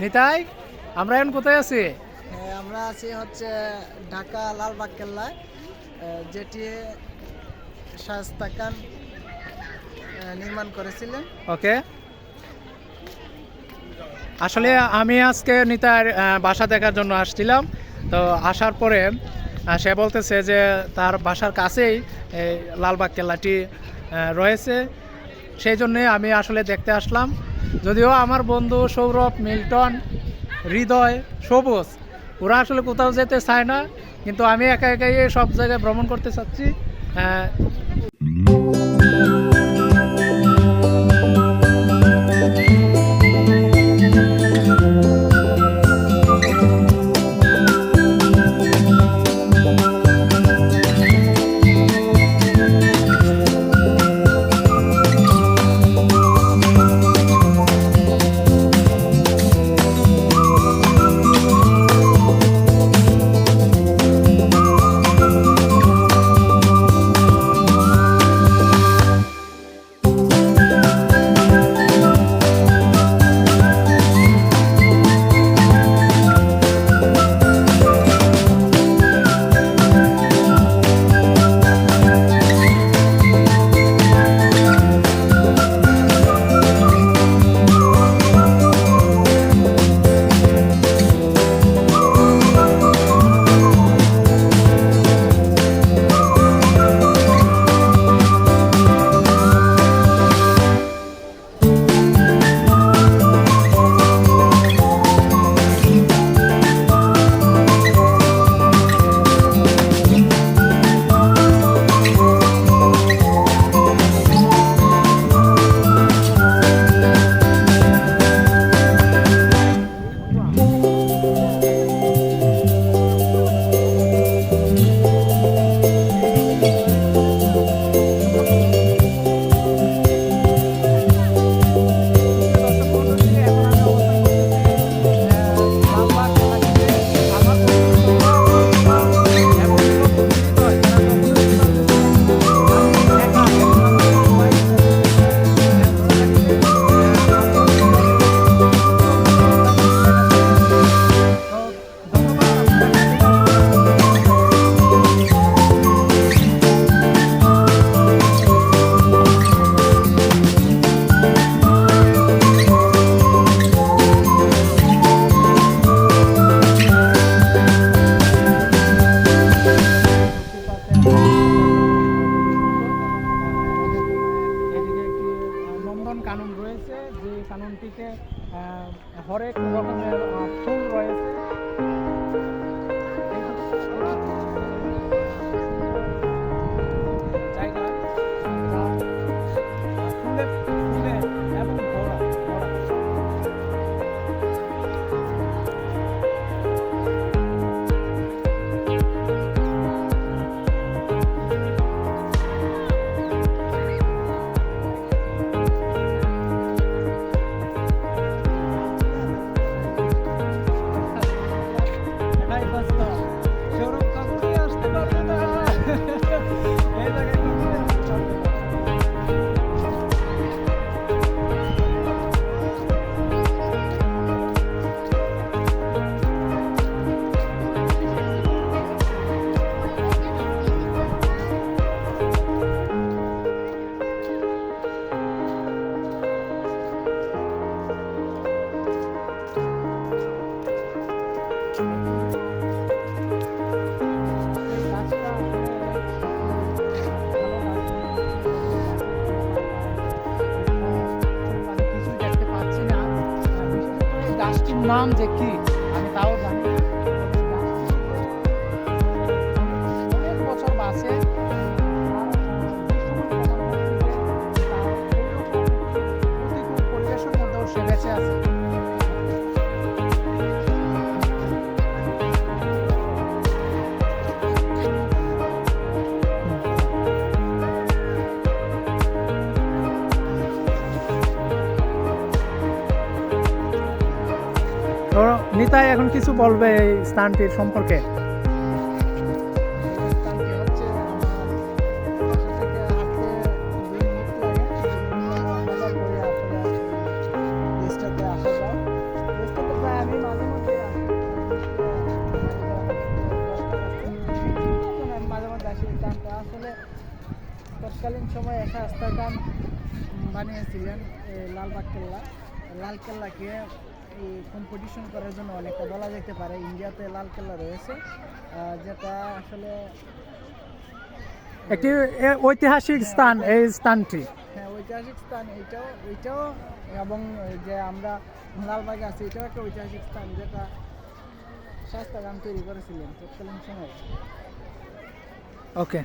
নিতাই আমরা এখন কোথায় আছি? হ্যাঁ, আমরা আছি হচ্ছে ঢাকা লালবাগ কেল্লায় যেটি শায়স্তা খান নির্মাণ করেছিলেন। ওকে। আসলে আমি আজকে নিতার বাসা দেখার জন্য আসছিলাম। তো আসার পরে সে বলতেছে যে তার বাসার কাছেই এই লালবাগ কেল্লাটি রয়েছে। সেই জন্যে আমি আসলে দেখতে আসলাম। যদিও আমার বন্ধু সৌরভ, মিল্টন, হৃদয়, সবুজ, ওরা আসলে কোথাও যেতে চায় না, কিন্তু আমি একা একাই সব জায়গায় ভ্রমণ করতে চাচ্ছি। হরেক রকমের ফুল রয়েছে গাছটির নাম যে কি আমি তাও নিতাই এখন কিছু বলবে এই স্থানটির সম্পর্কে? আসলে তৎকালীন সময় একটা আস্তাকান বানিয়েছিলেন লালবাগ কেল্লা। লাল কেল্লাকে কম্পিটিশন করার জন্য অনেকটা বলা যেতে পারে ইন্ডিয়াতে লাল কেল্লা রয়েছে যেটা আসলে একটি ঐতিহাসিক স্থান এই স্থানটি। হ্যাঁ ঐতিহাসিক স্থান এইটাও এইটাও এবং যে আমরা লালবাগে আছি এটাও একটা ঐতিহাসিক স্থান যেটা শাস্তা খান তৈরি করেছিলেন তৎকালীন সময়ে। ওকে